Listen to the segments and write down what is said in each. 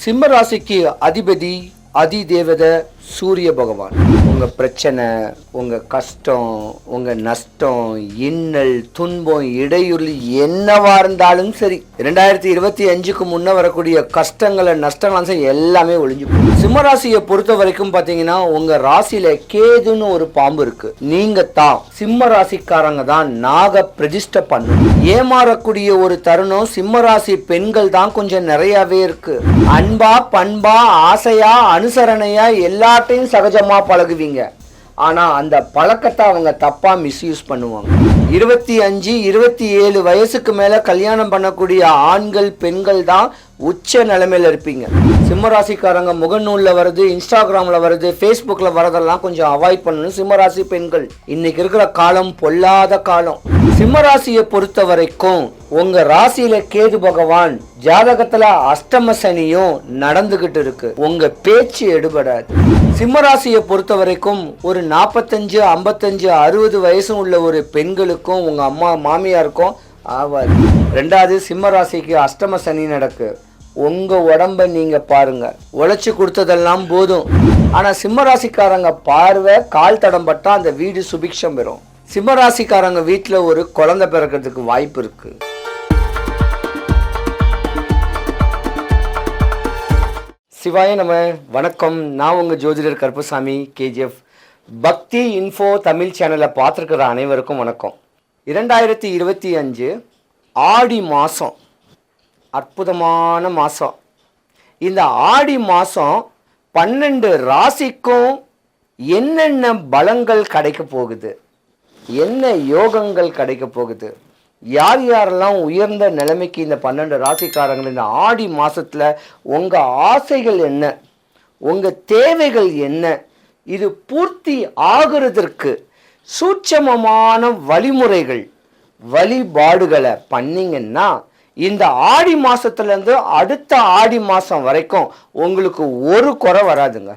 சிம்ம ராசிக்கு அதிபதி அதிதேவத சூரிய பகவான் உங்க பிரச்சனை உங்க கஷ்டம் உங்க நஷ்டம் இன்னல் துன்பம் இடையூறு என்னவா இருந்தாலும் சரி. ரெண்டாயிரத்தி இருபத்தி அஞ்சுக்கு முன்ன வரக்கூடிய கஷ்டங்களை நஷ்டங்கள் எல்லாமே ஒளிஞ்சு போகும் சிம்மராசியை பொறுத்த வரைக்கும் பாத்தீங்கன்னா உங்க ராசியில கேதுன்னு ஒரு பாம்பு இருக்கு. நீங்கள் தான். சிம்ம ராசிக்காரங்க தான் நாக பிரதிஷ்ட பண்ணும் ஏமாறக்கூடிய ஒரு தருணம் சிம்ம ராசி பெண்கள் தான் கொஞ்சம் நிறையவே இருக்கு. அன்பா பண்பா ஆசையா அனுசரணையா எல்லா எல்லாத்தையும் சகஜமாக பழகுவீங்க. ஆனால் அந்த பழக்கத்தை அவங்க தப்பாக மிஸ்யூஸ் பண்ணுவாங்க. இருபத்தி அஞ்சு இருபத்தி ஏழு வயசுக்கு மேலே கல்யாணம் பண்ணக்கூடிய ஆண்கள் பெண்கள் தான் உச்ச நிலைமையில் இருப்பீங்க. சிம்மராசிக்காரங்க முகநூலில் வருது இன்ஸ்டாகிராமில் வருது ஃபேஸ்புக்கில் வரதெல்லாம் கொஞ்சம் அவாய்ட் பண்ணணும். சிம்மராசி பெண்கள் இன்னைக்கு இருக்கிற காலம் பொல்லாத காலம். சிம்மராசியை பொறுத்த வரைக்கும் உங்க ராசியில கேது பகவான் ஜாதகத்துல அஷ்டம சனியும் நடந்துகிட்டு இருக்கு. உங்க பேச்சு எடுபடாது. சிம்மராசியை பொறுத்த வரைக்கும் ஒரு நாற்பத்தஞ்சு ஐம்பத்தஞ்சு அறுபது வயசு உள்ள ஒரு பெண்களுக்கும் உங்க அம்மா மாமியாருக்கும் ஆவாது. ரெண்டாவது சிம்ம ராசிக்கு அஷ்டம சனி நடக்கு. உங்க உடம்ப நீங்க பாருங்க. உழைச்சி கொடுத்ததெல்லாம் போதும். ஆனா சிம்ம ராசிக்காரங்க பார்வை கால் தடம் பட்டா அந்த வீடு சுபிக்ஷம் பெறும். சிம்ம ராசிக்காரங்க ஒரு குழந்தை பிறக்கிறதுக்கு வாய்ப்பு இருக்குது சிவாய நம்ம வணக்கம். நான் உங்கள் ஜோதிடர் கருப்பசாமி கேஜிஎஃப். பக்தி இன்ஃபோ தமிழ் சேனலை பார்த்துருக்கிற அனைவருக்கும் வணக்கம். இரண்டாயிரத்தி இருபத்தி அஞ்சு ஆடி மாதம் அற்புதமான மாதம் இந்த ஆடி மாதம் பன்னெண்டு ராசிக்கும் என்னென்ன பலங்கள் கிடைக்க போகுது? என்ன யோகங்கள் கிடைக்க போகுது? யார் யாரெல்லாம் உயர்ந்த நிலைமைக்கு இந்த பன்னெண்டு ராசிக்காரங்கள் இந்த ஆடி மாதத்தில் உங்கள் ஆசைகள் என்ன? உங்கள் தேவைகள் என்ன? இது பூர்த்தி ஆகுறதற்கு சூட்சமமான வழிமுறைகள் வழிபாடுகளை பண்ணிங்கன்னா இந்த ஆடி மாதத்துலேருந்து அடுத்த ஆடி மாதம் வரைக்கும் உங்களுக்கு ஒரு குறை வராதுங்க.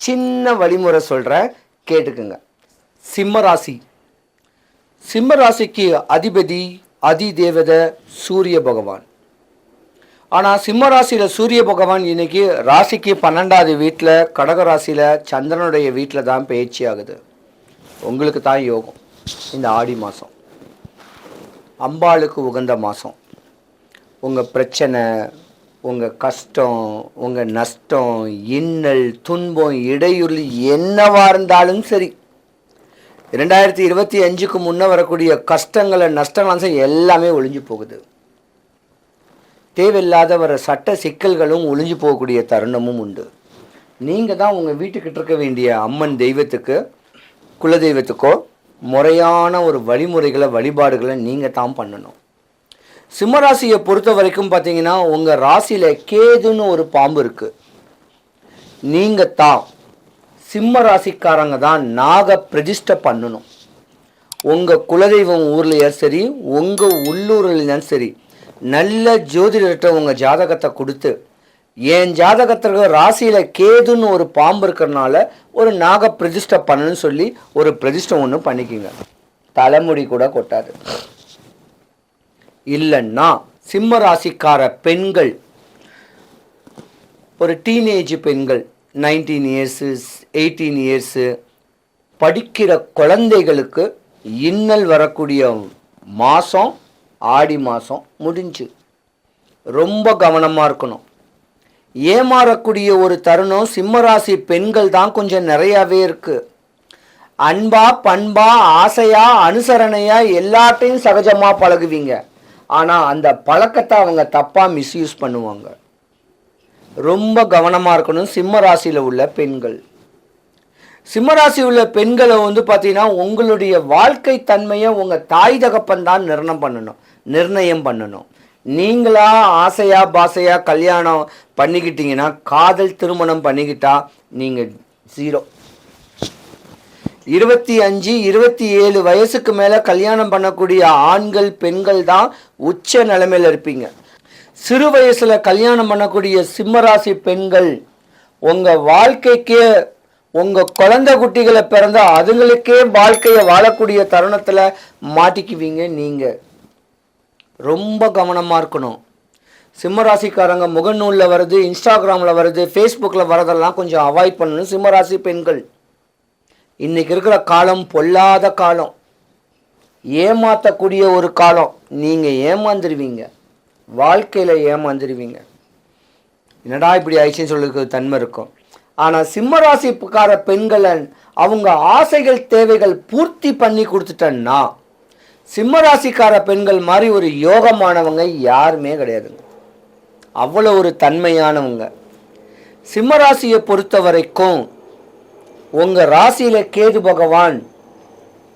சின்ன வழிமுறை சொல்கிறேன் கேட்டுக்குங்க. சிம்மராசி சிம்மராசிக்கு அதிபதி அதிதேவத சூரிய பகவான். ஆனால் சிம்ம ராசியில் சூரிய பகவான் இன்னைக்கு ராசிக்கு பன்னெண்டாவது வீட்டில் கடக ராசியில் சந்திரனுடைய வீட்டில் தான் பயிற்சி ஆகுது. உங்களுக்கு தான் யோகம். இந்த ஆடி மாதம் அம்பாளுக்கு உகந்த மாதம் உங்கள் பிரச்சனை உங்கள் கஷ்டம் உங்கள் நஷ்டம் இன்னல் துன்பம் இடையூறு என்னவாக இருந்தாலும் சரி. ரெண்டாயிரத்தி இருபத்தி அஞ்சுக்கு முன்னே வரக்கூடிய கஷ்டங்களை நஷ்டங்கள் எல்லாமே ஒளிஞ்சு போகுது. தேவையில்லாத வர சட்ட சிக்கல்களும் ஒளிஞ்சு போகக்கூடிய தருணமும் உண்டு. நீங்கள் தான் உங்கள் வீட்டுக்கிட்ட இருக்க வேண்டிய அம்மன் தெய்வத்துக்கு குலதெய்வத்துக்கோ முறையான ஒரு வழிமுறைகளை வழிபாடுகளை நீங்கள் தான் பண்ணணும். சிம்மராசியை பொறுத்த வரைக்கும் பார்த்தீங்கன்னா உங்கள் ராசியில் கேதுன்னு ஒரு பாம்பு இருக்குது நீங்கள் தான் சிம்ம ராசிக்காரங்க தான் நாக பிரதிஷ்டை பண்ணணும். உங்கள் குலதெய்வம் ஊர்லேயும் சரி உங்கள் உள்ளூர்லையும் சரி நல்ல ஜோதிடர்கிட்ட உங்கள் ஜாதகத்தை கொடுத்து என் ஜாதகத்திற்கு ராசியில் கேதுன்னு ஒரு பாம்பு இருக்கிறனால ஒரு நாக பிரதிஷ்டை பண்ணணும்னு சொல்லி ஒரு பிரதிஷ்டை ஒன்று பண்ணிக்கிங்க. தலைமுடி கூட கொட்டாது. இல்லைன்னா சிம்ம ராசிக்கார பெண்கள் ஒரு டீனேஜ் பெண்கள் நைன்டீன் இயர்ஸு எயிட்டீன் இயர்ஸு படிக்கிற குழந்தைகளுக்கு இன்னல் வரக்கூடிய மாதம் ஆடி மாதம் முடிஞ்சு. ரொம்ப கவனமாக இருக்கணும். ஏமாறக்கூடிய ஒரு தருணம் சிம்மராசி பெண்கள் தான் கொஞ்சம் நிறையாவே இருக்குது அன்பா பண்பா ஆசையா அனுசரணையா எல்லாத்தையும் சகஜமாக பழகுவீங்க. ஆனால் அந்த பழக்கத்தை அவங்க தப்பாக மிஸ்யூஸ் பண்ணுவாங்க. ரொம்ப கவனமாக இருக்கணும். சிம்ம ராசியில் உள்ள பெண்கள். சிம்ம ராசி உள்ள பெண்களை வந்து பார்த்தீங்கன்னா உங்களுடைய வாழ்க்கை தன்மையை உங்கள் தாய் தகப்பன் தான் நிர்ணயம் பண்ணணும். நிர்ணயம் பண்ணணும். நீங்களா ஆசையா பாசையா கல்யாணம் பண்ணிக்கிட்டீங்கன்னா காதல் திருமணம் பண்ணிக்கிட்டா நீங்கள் ஜீரோ இருபத்தி அஞ்சு இருபத்தி ஏழு வயசுக்கு மேலே கல்யாணம் பண்ணக்கூடிய ஆண்கள் பெண்கள் தான் உச்ச நிலைமையில் இருப்பீங்க. சிறு வயசில் கல்யாணம் பண்ணக்கூடிய சிம்மராசி பெண்கள் உங்கள் வாழ்க்கைக்கே உங்கள் குழந்தை குட்டிகளை பிறந்தால் அதுங்களுக்கே வாழ்க்கையை வாழக்கூடிய தருணத்தில் மாட்டிக்குவீங்க நீங்கள் ரொம்ப கவனமாக இருக்கணும். சிம்மராசிக்காரங்க முகநூலில் வருது இன்ஸ்டாகிராமில் வருது ஃபேஸ்புக்கில் வரதெல்லாம் கொஞ்சம் அவாய்ட் பண்ணணும் சிம்மராசி பெண்கள். இன்றைக்கி இருக்கிற காலம் பொல்லாத காலம். ஏமாற்றக்கூடிய ஒரு காலம். நீங்கள் ஏமாந்துருவீங்க. வாழ்க்கையில் ஏமாந்துருவீங்க. என்னடா இப்படி ஆயிடுச்சுன்னு சொல்லுக்கு தன்மை இருக்கும். ஆனால் சிம்மராசிக்கார பெண்களை அவங்க ஆசைகள் தேவைகள் பூர்த்தி பண்ணி கொடுத்துட்டேன்னா சிம்மராசிக்கார பெண்கள் மாதிரி ஒரு யோகமானவங்க யாருமே கிடையாதுங்க. அவ்வளோ ஒரு தன்மையானவங்க. சிம்மராசியை பொறுத்த வரைக்கும் உங்கள் ராசியில் கேது பகவான்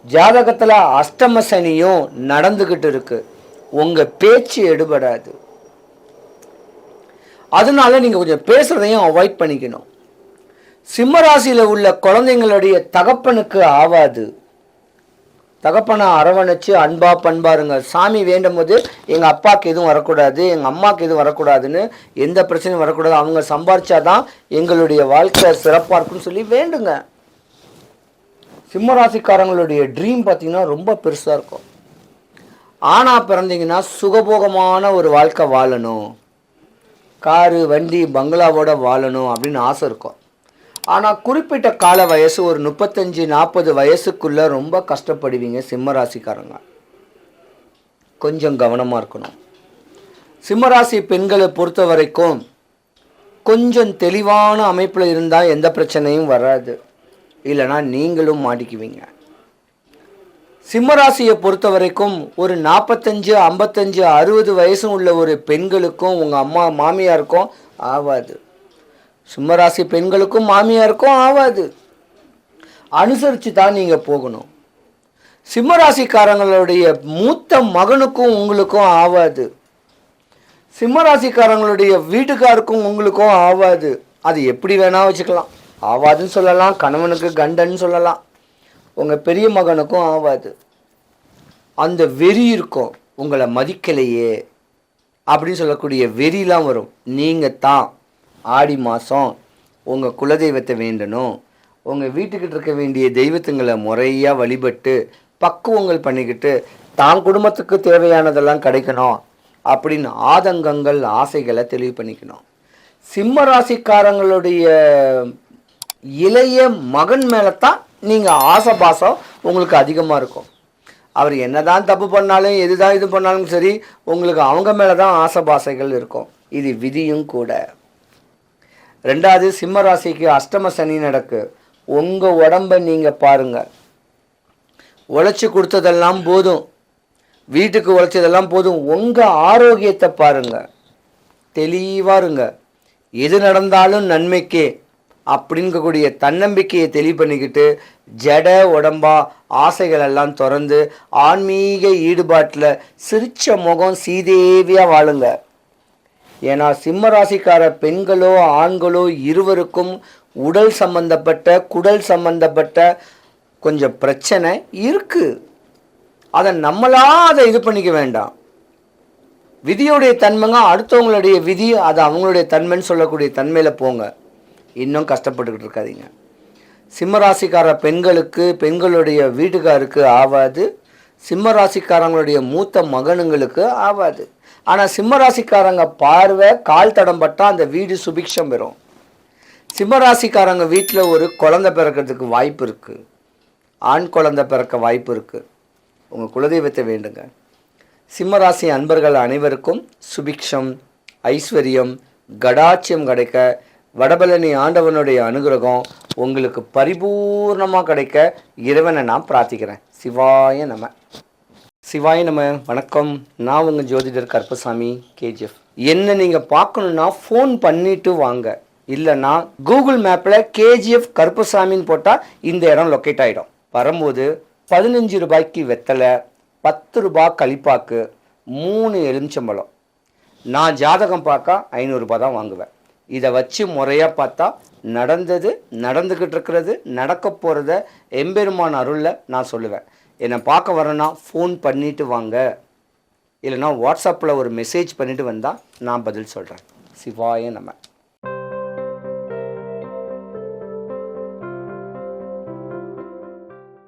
ஜாதகத்தில் அஷ்டம சனியும் நடந்துக்கிட்டு இருக்குது உங்கள் பேச்சு எடுபடாது. அதனால நீங்கள் கொஞ்சம் பேசுகிறதையும் அவாய்ட் பண்ணிக்கணும். சிம்மராசியில் உள்ள குழந்தைங்களுடைய தகப்பனுக்கு ஆவாது. தகப்பனை அரவணைச்சு அன்பா பண்பாருங்க. சாமி வேண்டும் போது எங்கள் அப்பாவுக்கு எதுவும் வரக்கூடாது எங்கள் அம்மாவுக்கு எதுவும் வரக்கூடாதுன்னு எந்த பிரச்சனையும் வரக்கூடாது. அவங்க சம்பாரிச்சாதான் எங்களுடைய வாழ்க்கை சிறப்பாக இருக்கும்னு சொல்லி வேண்டுங்க. சிம்மராசிக்காரங்களுடைய ட்ரீம் பார்த்தீங்கன்னா ரொம்ப பெருசாக இருக்கும். ஆனா பிறந்தீங்கன்னா சுகபோகமான ஒரு வாழ்க்கை வாழணும். காரு வண்டி பங்களாவோட வாழணும் அப்படின்னு ஆசை இருக்கும். ஆனால் குறிப்பிட்ட கால வயசு ஒரு முப்பத்தஞ்சு நாற்பது வயசுக்குள்ளே ரொம்ப கஷ்டப்படுவீங்க சிம்மராசிக்காரங்க. கொஞ்சம் கவனமாக இருக்கணும். சிம்மராசி பெண்களை பொறுத்த வரைக்கும் கொஞ்சம் தெளிவான அமைப்பில் இருந்தால் எந்த பிரச்சனையும் வராது. இல்லைன்னா நீங்களும் மாட்டிக்குவீங்க. சிம்மராசியை பொறுத்த வரைக்கும் ஒரு நாற்பத்தஞ்சு ஐம்பத்தஞ்சு அறுபது வயசு உள்ள ஒரு பெண்களுக்கும் உங்கள் அம்மா மாமியாருக்கும் ஆகாது சிம்மராசி பெண்களுக்கும் மாமியாருக்கும் ஆகாது அனுசரித்து தான் நீங்கள் போகணும். சிம்மராசிக்காரங்களுடைய மூத்த மகனுக்கும் உங்களுக்கும் ஆகாது சிம்மராசிக்காரங்களுடைய வீட்டுக்காருக்கும் உங்களுக்கும் ஆகாது அது எப்படி வேணால் வச்சுக்கலாம். ஆவாதுன்னு சொல்லலாம் கணவனுக்கு கண்டன்னு சொல்லலாம். உங்கள் பெரிய மகனுக்கும் ஆகாது அந்த வெறி இருக்கும். உங்களை மதிக்கலையே. அப்படின்னு சொல்லக்கூடிய வெறிலாம் வரும். நீங்கள் தான் ஆடி மாதம் உங்கள் குலதெய்வத்தை வேண்டணும். உங்கள் வீட்டுக்கிட்ட இருக்க வேண்டிய தெய்வத்துங்களை முறையாக வழிபட்டு பக்குவங்கள் பண்ணிக்கிட்டு தான் குடும்பத்துக்கு தேவையானதெல்லாம் கிடைக்கணும் அப்படின்னு ஆதங்கங்கள் ஆசைகளை தெளிவு பண்ணிக்கணும். சிம்ம ராசிக்காரங்களுடைய இளைய மகன் மேலே தான் நீங்கள் ஆசை பாசம் உங்களுக்கு அதிகமாக இருக்கும். அவர் என்னதான் தப்பு பண்ணாலும் எது தான் இது பண்ணாலும் சரி உங்களுக்கு அவங்க மேலே தான் ஆசை பாசைகள் இருக்கும். இது விதியும் கூட. ரெண்டாவது சிம்ம ராசிக்கு அஷ்டம சனி நடக்கு. உங்கள் உடம்ப நீங்கள் பாருங்கள் உழைச்சி கொடுத்ததெல்லாம் போதும். வீட்டுக்கு உழைச்சதெல்லாம் போதும். உங்கள் ஆரோக்கியத்தை பாருங்கள் தெளிவாக இருங்க. எது நடந்தாலும் நன்மைக்கே. அப்படிங்கக்கூடிய தன்னம்பிக்கையை தெளிவு பண்ணிக்கிட்டு ஜட உடம்பா ஆசைகள் எல்லாம் திறந்து ஆன்மீக ஈடுபாட்டில் சிரிச்ச முகம் சீதேவியாக வாழுங்க. ஏன்னா சிம்ம ராசிக்கார பெண்களோ ஆண்களோ இருவருக்கும் உடல் சம்பந்தப்பட்ட குடல் சம்பந்தப்பட்ட கொஞ்சம் பிரச்சனை இருக்குது அதை நம்மளா அதை இது பண்ணிக்க வேண்டாம். விதியுடைய தன்மைங்க அடுத்தவங்களுடைய விதி அது அவங்களுடைய தன்மைன்னு சொல்லக்கூடிய தன்மையில் போங்க. இன்னும் கஷ்டப்பட்டுக்கிட்டு இருக்காதீங்க. சிம்மராசிக்கார பெண்களுக்கு பெண்களுடைய வீட்டுக்காருக்கு ஆவாது. சிம்மராசிக்காரங்களுடைய மூத்த மகனுங்களுக்கு ஆவாது. ஆனால் சிம்மராசிக்காரங்க பார்வை கால் தடம் அந்த வீடு சுபிக்ஷம் பெறும். சிம்மராசிக்காரங்க வீட்டில் ஒரு குழந்தை பிறக்கிறதுக்கு வாய்ப்பு இருக்குது ஆண் குழந்தை பிறக்க வாய்ப்பு இருக்குது உங்கள் குலதெய்வத்தை வேண்டுங்க. சிம்மராசி அன்பர்கள் அனைவருக்கும் சுபிக்ஷம் ஐஸ்வர்யம் கடாட்சியம் கிடைக்க வடபழனி ஆண்டவனுடைய அனுகிரகம் உங்களுக்கு பரிபூர்ணமாக கிடைக்க இறைவனை நான் பிரார்த்திக்கிறேன். சிவாய நம. சிவாய நம. வணக்கம். நான் உங்கள் ஜோதிடர் கருப்பசாமி கேஜிஎஃப். என்ன நீங்கள் பார்க்கணுன்னா ஃபோன் பண்ணிட்டு வாங்க. இல்லைன்னா கூகுள் மேப்பில் கேஜிஎஃப் கருப்பசாமின்னு போட்டால் இந்த இடம் லொக்கேட் ஆகிடும் வரும்போது பதினஞ்சு ரூபாய்க்கு வெத்தலை பத்து ரூபாய் கழிப்பாக்கு மூணு எலுமிச்சம்பழம். நான் ஜாதகம் பார்க்க ஐநூறுரூபா தான் வாங்குவேன். இதை வச்சு முறையாக பார்த்தா நடந்தது நடந்துக்கிட்டு இருக்கிறது நடக்க போகிறத எம்பெருமான் அருளில் நான் சொல்லுவேன். என்னை பார்க்க வரேன்னா ஃபோன் பண்ணிவிட்டு வாங்க. இல்லைன்னா வாட்ஸ்அப்பில் ஒரு மெசேஜ் பண்ணிவிட்டு வந்தால் நான் பதில் சொல்கிறேன் சிவாய நம்ம